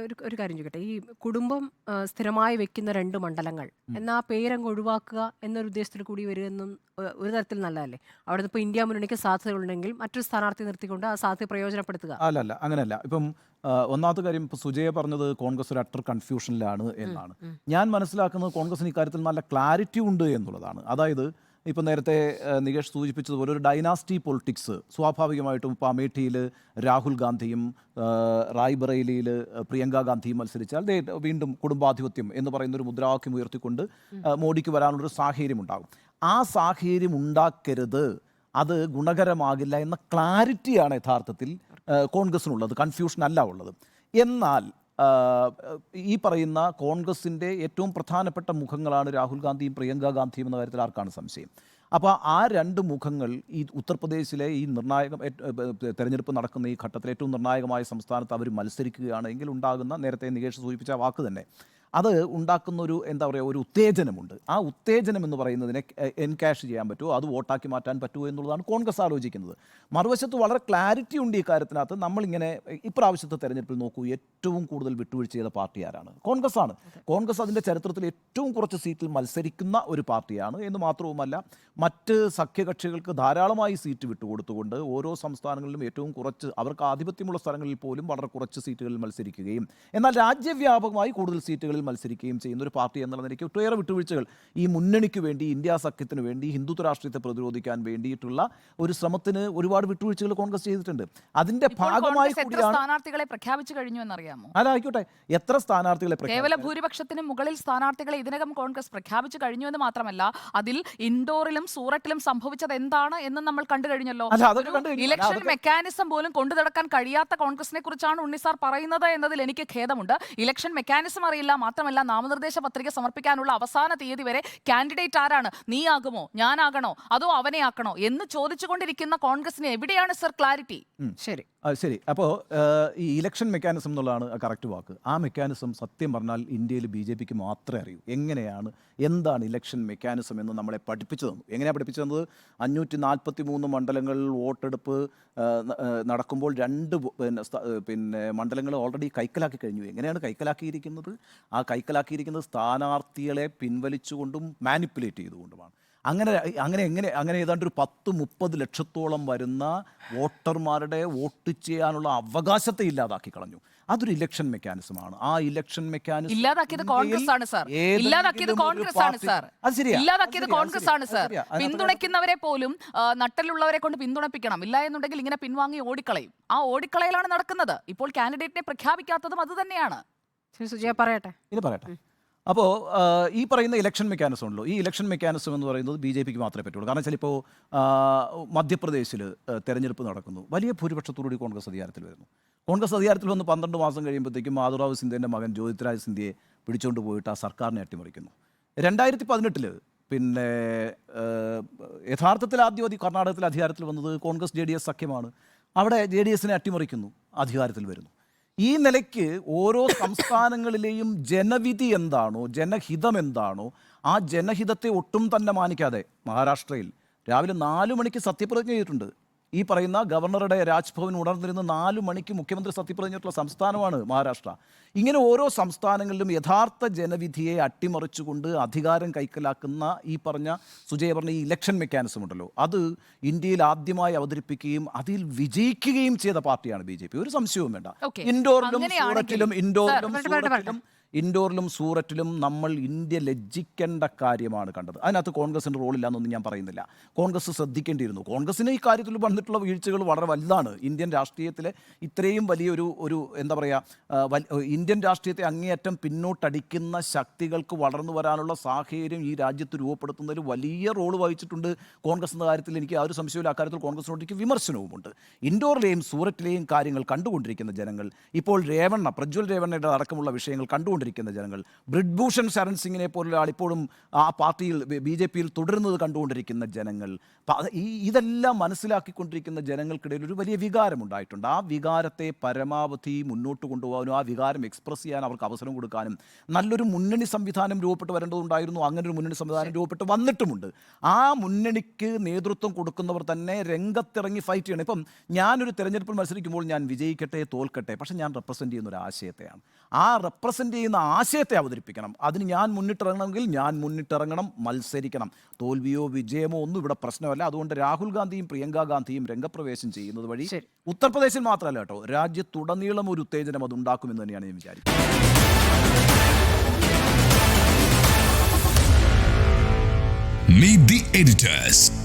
ഒരു ഒരു കാര്യം ചോദിക്കട്ടെ. ഈ കുടുംബം ആ, സ്ഥിരമായി വെക്കുന്ന രണ്ട് മണ്ഡലങ്ങൾ എന്നാ ആ പേരങ്ങ് ഒഴിവാക്കുക എന്നൊരു ഉദ്ദേശത്തിൽ കൂടി വരുമെന്നും ഒ- ഒരു തരത്തിൽ നല്ലതല്ലേ? അവിടെ ഇപ്പോൾ ഇന്ത്യ മുന്നണിക്ക് സാധ്യതകളുണ്ടെങ്കിൽ മറ്റൊരു സ്ഥാനാർത്ഥി നിർത്തിക്കൊണ്ട് ആ സാധ്യത പ്രയോജനപ്പെടുത്തുക. അല്ല അല്ല അങ്ങനെയല്ല. ഇപ്പം ആ, ഒന്നാമത്തെ കാര്യം ഇപ്പൊ സുജയ പറഞ്ഞത് കോൺഗ്രസ് ഒരു അട്ടർ കൺഫ്യൂഷനിലാണ് എന്നാണ്. ഞാൻ മനസ്സിലാക്കുന്നത് കോൺഗ്രസിന് ഇക്കാര്യത്തിൽ നല്ല ക്ലാരിറ്റി ഉണ്ട് എന്നുള്ളതാണ്. അതായത് ഇപ്പം നേരത്തെ നികേഷ് സൂചിപ്പിച്ചതുപോലെ ഒരു ഡൈനാസ്റ്റി പൊളിറ്റിക്സ് സ്വാഭാവികമായിട്ടും ഇപ്പോൾ അമേഠിയിൽ രാഹുൽ ഗാന്ധിയും റായ്ബറേലിയിൽ പ്രിയങ്ക ഗാന്ധിയും മത്സരിച്ചാൽ വീണ്ടും കുടുംബാധിപത്യം എന്ന് പറയുന്ന ഒരു മുദ്രാവാക്യം ഉയർത്തിക്കൊണ്ട് മോഡിക്ക് വരാനുള്ളൊരു സാഹചര്യം ഉണ്ടാകും ആ സാഹചര്യം ഉണ്ടാക്കരുത് അത് ഗുണകരമാകില്ല എന്ന ക്ലാരിറ്റിയാണ് യഥാർത്ഥത്തിൽ കോൺഗ്രസിനുള്ളത് കൺഫ്യൂഷൻ അല്ല ഉള്ളത്. എന്നാൽ ഈ പറയുന്ന കോൺഗ്രസിന്റെ ഏറ്റവും പ്രധാനപ്പെട്ട മുഖങ്ങളാണ് രാഹുൽ ഗാന്ധിയും പ്രിയങ്ക ഗാന്ധിയും എന്ന കാര്യത്തിൽ ആർക്കാണ് സംശയം? അപ്പോൾ ആ രണ്ട് മുഖങ്ങൾ ഈ ഉത്തർപ്രദേശിലെ ഈ നിർണായക തെരഞ്ഞെടുപ്പ് നടക്കുന്ന ഈ ഘട്ടത്തിൽ ഏറ്റവും നിർണായകമായ സംസ്ഥാനത്ത് അവർ മത്സരിക്കുകയാണെങ്കിൽ ഉണ്ടാകുന്ന നേരത്തെ നികേഷ് സൂചിപ്പിച്ച വാക്ക് തന്നെ. അത് ഉണ്ടാക്കുന്ന ഒരു എന്താ പറയുക ഒരു ഉത്തേജനമുണ്ട്. ആ ഉത്തേജനം എന്ന് പറയുന്നതിനെ എൻകാഷ് ചെയ്യാൻ പറ്റുമോ? അത് വോട്ടാക്കി മാറ്റാൻ പറ്റുമോ എന്നുള്ളതാണ് കോൺഗ്രസ് ആലോചിക്കുന്നത്. മറുവശത്ത് വളരെ ക്ലാരിറ്റി ഉണ്ട് ഈ കാര്യത്തിനകത്ത്. നമ്മളിങ്ങനെ ഇപ്രാവശ്യത്തെ തെരഞ്ഞെടുപ്പിൽ നോക്കൂ ഏറ്റവും കൂടുതൽ വിട്ടുവീഴ്ച ചെയ്ത പാർട്ടി ആരാണ്? കോൺഗ്രസ് ആണ് കോൺഗ്രസ് അതിന്റെ ചരിത്രത്തിൽ ഏറ്റവും കുറച്ച് സീറ്റിൽ മത്സരിക്കുന്ന ഒരു പാർട്ടിയാണ്. എന്ന് മാത്രവുമല്ല മറ്റ് സഖ്യകക്ഷികൾക്ക് ധാരാളമായി സീറ്റ് വിട്ടുകൊടുത്തുകൊണ്ട് ഓരോ സംസ്ഥാനങ്ങളിലും ഏറ്റവും കുറച്ച് അവർക്ക് ആധിപത്യമുള്ള സ്ഥലങ്ങളിൽ പോലും വളരെ കുറച്ച് സീറ്റുകളിൽ മത്സരിക്കുകയും എന്നാൽ രാജ്യവ്യാപകമായി കൂടുതൽ സീറ്റുകളിൽ മത്സരിക്കുകയും ചെയ്യുന്ന ഒരു പാർട്ടി എന്നുള്ള നിലയ്ക്ക് ഒട്ടേറെ വിട്ടുവീഴ്ചകൾ ഈ മുന്നണിക്ക് വേണ്ടി ഇന്ത്യ സഖ്യത്തിന് വേണ്ടി ഹിന്ദുത്വ രാഷ്ട്രീയത്തെ പ്രതിരോധിക്കാൻ വേണ്ടിയിട്ടുള്ള ഒരു ശ്രമത്തിന് ഒരുപാട് വിട്ടുവീഴ്ചകൾ കോൺഗ്രസ് ചെയ്തിട്ടുണ്ട് അതിന്റെ ഭാഗമായി സ്ഥാനാർത്ഥികളെ പ്രഖ്യാപിച്ചു കഴിഞ്ഞു എന്നറിയാമോ അല്ല ആയിക്കോട്ടെ എത്ര സ്ഥാനാർത്ഥികളെ കേവല? ഭൂരിപക്ഷത്തിന് മുകളിൽ സ്ഥാനാർത്ഥികളെ ഇതിനകം കോൺഗ്രസ് പ്രഖ്യാപിച്ചു കഴിഞ്ഞു എന്ന് മാത്രമല്ല അതിൽ ഇൻഡോറിലും സൂററ്റിലും സംഭവിച്ചത് എന്താണ് എന്ന് നമ്മൾ കണ്ടു കഴിഞ്ഞല്ലോ. ഇലക്ഷൻ മെക്കാനിസം പോലും കൊണ്ടു നടക്കാൻ കഴിയാത്ത കോൺഗ്രസിനെ കുറിച്ചാണ് ഉണ്ണിസാർ പറയുന്നത് എന്നതിൽ എനിക്ക് ഖേദമുണ്ട് ഇലക്ഷൻ മെക്കാനിസം അറിയില്ല മാത്രമല്ല നാമനിർദ്ദേശ പത്രിക സമർപ്പിക്കാനുള്ള അവസാന തീയതി വരെ കാൻഡിഡേറ്റ് ആരാണ്? നീ ആകുമോ ഞാനാകണോ? അതോ അവനെ ആക്കണോ? എന്ന് ചോദിച്ചുകൊണ്ടിരിക്കുന്ന കോൺഗ്രസിന് എവിടെയാണ് സർ ക്ലാരിറ്റി? ശരി. ശരി. അപ്പോൾ ഈ ഇലക്ഷൻ മെക്കാനിസം എന്നുള്ളതാണ് കറക്റ്റ് വാക്ക്. ആ മെക്കാനിസം സത്യം പറഞ്ഞാൽ ഇന്ത്യയിൽ ബി ജെ പിക്ക് മാത്രമേ അറിയൂ. എങ്ങനെയാണ് എന്താണ് ഇലക്ഷൻ മെക്കാനിസം എന്ന് നമ്മളെ പഠിപ്പിച്ചു തന്നു. എങ്ങനെയാണ് പഠിപ്പിച്ചു തന്നത്? അഞ്ഞൂറ്റി നാൽപ്പത്തി മൂന്ന് മണ്ഡലങ്ങളിൽ വോട്ടെടുപ്പ് നടക്കുമ്പോൾ രണ്ട് പിന്നെ പിന്നെ മണ്ഡലങ്ങൾ ഓൾറെഡി കൈക്കലാക്കി കഴിഞ്ഞു. എങ്ങനെയാണ് കൈക്കലാക്കിയിരിക്കുന്നത്? ആ കൈക്കലാക്കിയിരിക്കുന്നത് സ്ഥാനാർത്ഥികളെ പിൻവലിച്ചുകൊണ്ടും മാനിപ്പുലേറ്റ് ചെയ്തുകൊണ്ടുമാണ്. അങ്ങനെ അങ്ങനെ എങ്ങനെ അങ്ങനെ ഏതാണ്ട് ഒരു പത്ത് മുപ്പത് ലക്ഷത്തോളം വരുന്ന വോട്ടർമാരുടെ വോട്ട് ചെയ്യാനുള്ള അവകാശത്തെ ഇല്ലാതാക്കി കളഞ്ഞു. അതൊരു ഇലക്ഷൻ മെക്കാനിസമാണ് ആ ഇലക്ഷൻ മെക്കാനിസം ഇല്ലാതാക്കിയത് കോൺഗ്രസ് ആണ് സാർ. ഇല്ലാതാക്കിയത് കോൺഗ്രസ് ആണ് സാർ. അത് ശരിയാ. ഇല്ലാതാക്കിയത് കോൺഗ്രസ് ആണ് സാർ. പിന്തുണയ്ക്കുന്നവരെ പോലും നട്ടലുള്ളവരെ കൊണ്ട് പിന്തുണപ്പിക്കണം. ഇല്ല എന്നുണ്ടെങ്കിൽ ഇങ്ങനെ പിൻവാങ്ങി ഓടിക്കളയും. ആ ഓടിക്കളയിലാണ് നടക്കുന്നത്. ഇപ്പോൾ കാൻഡിഡേറ്റിനെ പ്രഖ്യാപിക്കാത്തതും അത് തന്നെയാണ്. സുജയ പറയട്ടെ. ഇനി പറയട്ടെ. അപ്പോൾ ഈ പറയുന്ന ഇലക്ഷൻ മെക്കാനിസം ഉണ്ടല്ലോ. ഈ ഇലക്ഷൻ മെക്കാനിസം എന്ന് പറയുന്നത് ബി ജെ പിക്ക് മാത്രമേ പറ്റുള്ളൂ. കാരണം വെച്ചാൽ ഇപ്പോൾ മധ്യപ്രദേശിൽ തെരഞ്ഞെടുപ്പ് നടക്കുന്നു. വലിയ ഭൂരിപക്ഷത്തോടുകൂടി കോൺഗ്രസ് അധികാരത്തിൽ വരുന്നു. കോൺഗ്രസ് അധികാരത്തിൽ വന്ന് പന്ത്രണ്ട് മാസം കഴിയുമ്പോഴത്തേക്കും മാധുറാവ് സിന്ധ്യന്റെ മകൻ ജ്യോതിരാജ് സിന്ധ്യയെ പിടിച്ചുകൊണ്ട് പോയിട്ട് ആ സർക്കാരിനെ അട്ടിമറിക്കുന്നു. രണ്ടായിരത്തി പതിനെട്ടിൽ പിന്നെ യഥാർത്ഥത്തിൽ ആദ്യം അധി- കർണാടകത്തിൽ അധികാരത്തിൽ വന്നത് കോൺഗ്രസ് ജെ ഡി എസ് സഖ്യമാണ്. അവിടെ ജെ ഡി എസിനെ അട്ടിമറിക്കുന്നു അധികാരത്തിൽ വരുന്നു. ഈ നിലയ്ക്ക് ഓരോ സംസ്ഥാനങ്ങളിലെയും ജനവിധി എന്താണോ ജനഹിതം എന്താണോ ആ ജനഹിതത്തെ ഒട്ടും തന്നെ മാനിക്കാതെ മഹാരാഷ്ട്രയിൽ. രാവിലെ നാലു മണിക്ക് സത്യപ്രതിജ്ഞ ചെയ്തിട്ടുണ്ട്. ഈ പറയുന്ന ഗവർണറുടെ രാജ്ഭവൻ ഉണർന്നിരുന്ന നാല് മണിക്ക് മുഖ്യമന്ത്രി സത്യപ്രതിജ്ഞയിട്ടുള്ള സംസ്ഥാനമാണ് മഹാരാഷ്ട്ര ഇങ്ങനെ ഓരോ സംസ്ഥാനങ്ങളിലും യഥാർത്ഥ ജനവിധിയെ അട്ടിമറിച്ചുകൊണ്ട് അധികാരം കൈക്കലാക്കുന്ന ഈ പറഞ്ഞ സുജയ പറഞ്ഞ ഈ ഇലക്ഷൻ മെക്കാനിസം ഉണ്ടല്ലോ അത് ഇന്ത്യയിൽ ആദ്യമായി അവതരിപ്പിക്കുകയും അതിൽ വിജയിക്കുകയും ചെയ്ത പാർട്ടിയാണ് ബി ജെ പി ഒരു സംശയവും വേണ്ട. ഇൻഡോറിലും സൂററ്റിലും ഇൻഡോറിലും. സൂററ്റിലും ഇൻഡോറിലും സൂററ്റിലും നമ്മൾ ഇന്ത്യ ലജ്ജിക്കേണ്ട കാര്യമാണ് കണ്ടത്. അതിനകത്ത് കോൺഗ്രസിന്റെ റോളില്ല എന്നൊന്നും ഞാൻ പറയുന്നില്ല. കോൺഗ്രസ് ശ്രദ്ധിക്കേണ്ടിയിരുന്നു. കോൺഗ്രസിന് ഈ കാര്യത്തിൽ വന്നിട്ടുള്ള വീഴ്ചകൾ വളരെ വലുതാണ്. ഇന്ത്യൻ രാഷ്ട്രീയത്തിലെ ഇത്രയും വലിയൊരു ഒരു എന്താ പറയുക ഇന്ത്യൻ രാഷ്ട്രീയത്തെ അങ്ങേയറ്റം പിന്നോട്ടടിക്കുന്ന ശക്തികൾക്ക് വളർന്നു വരാനുള്ള സാഹചര്യം ഈ രാജ്യത്ത് രൂപപ്പെടുത്തുന്നതിൽ വലിയ റോൾ വഹിച്ചിട്ടുണ്ട് കോൺഗ്രസ് എന്ന കാര്യത്തിൽ എനിക്ക് ആ ഒരു സംശയമില്ല. അക്കാര്യത്തിൽ കോൺഗ്രസിനോട് എനിക്ക് വിമർശനവുമുണ്ട്. ഇൻഡോറിലെയും സൂററ്റിലെയും കാര്യങ്ങൾ കണ്ടുകൊണ്ടിരിക്കുന്ന ജനങ്ങൾ ഇപ്പോൾ രേവണ്ണ പ്രജ്വൽ രേവണ്ണയുടെ അടക്കമുള്ള വിഷയങ്ങൾ കണ്ടുകൊണ്ടിരിക്കുന്ന. കണ്ടുകൊണ്ടിരിക്കുന്ന ജനങ്ങൾ. ബ്രിഡ്ഭൂഷൺ ശരൺ സിംഗിനെ പോലുള്ള ആൾ ഇപ്പോഴും ആ പാർട്ടിയിൽ ബി ജെ പിയിൽ തുടരുന്നത് കണ്ടുകൊണ്ടിരിക്കുന്ന ജനങ്ങൾ. ഈ ഇതെല്ലാം മനസ്സിലാക്കിക്കൊണ്ടിരിക്കുന്ന ജനങ്ങൾക്കിടയിൽ ഒരു വലിയ വികാരമുണ്ടായിട്ടുണ്ട്. ആ വികാരത്തെ പരമാവധി മുന്നോട്ട് കൊണ്ടുപോകാനും ആ വികാരം എക്സ്പ്രസ് ചെയ്യാൻ അവർക്ക് അവസരം കൊടുക്കാനും നല്ലൊരു മുന്നണി സംവിധാനം രൂപപ്പെട്ട് വരേണ്ടതുണ്ടായിരുന്നു. അങ്ങനെ ഒരു മുന്നണി സംവിധാനം രൂപപ്പെട്ട് വന്നിട്ടുമുണ്ട്. ആ മുന്നണിക്ക് നേതൃത്വം കൊടുക്കുന്നവർ തന്നെ രംഗത്തിറങ്ങി ഫൈറ്റ് ചെയ്യണം. ഇപ്പം ഞാനൊരു തെരഞ്ഞെടുപ്പിൽ മത്സരിക്കുമ്പോൾ ഞാൻ വിജയിക്കട്ടെ തോൽക്കട്ടെ പക്ഷേ ഞാൻ റെപ്രസെന്റ് ചെയ്യുന്ന ഒരു ആശയത്തെയാണ്. ആ റെപ്രസെന്റ് ചെയ്യുന്ന ആശയത്തെ അവതരിപ്പിക്കണം. അതിന് ഞാൻ മുന്നിട്ടിറങ്ങണമെങ്കിൽ ഞാൻ മുന്നിട്ടിറങ്ങണം മത്സരിക്കണം. തോൽവിയോ വിജയമോ ഒന്നും ഇവിടെ പ്രശ്നമല്ല. അതുകൊണ്ട് രാഹുൽ ഗാന്ധിയും പ്രിയങ്ക ഗാന്ധിയും രംഗപ്രവേശം ചെയ്യുന്നത് വഴി ഉത്തർപ്രദേശിൽ മാത്രമല്ല കേട്ടോ രാജ്യത്തുടനീളം ഒരു ഉത്തേജനം അത് ഉണ്ടാക്കുമെന്ന് തന്നെയാണ് ഞാൻ വിചാരിക്കുന്നത്. Meet the editors.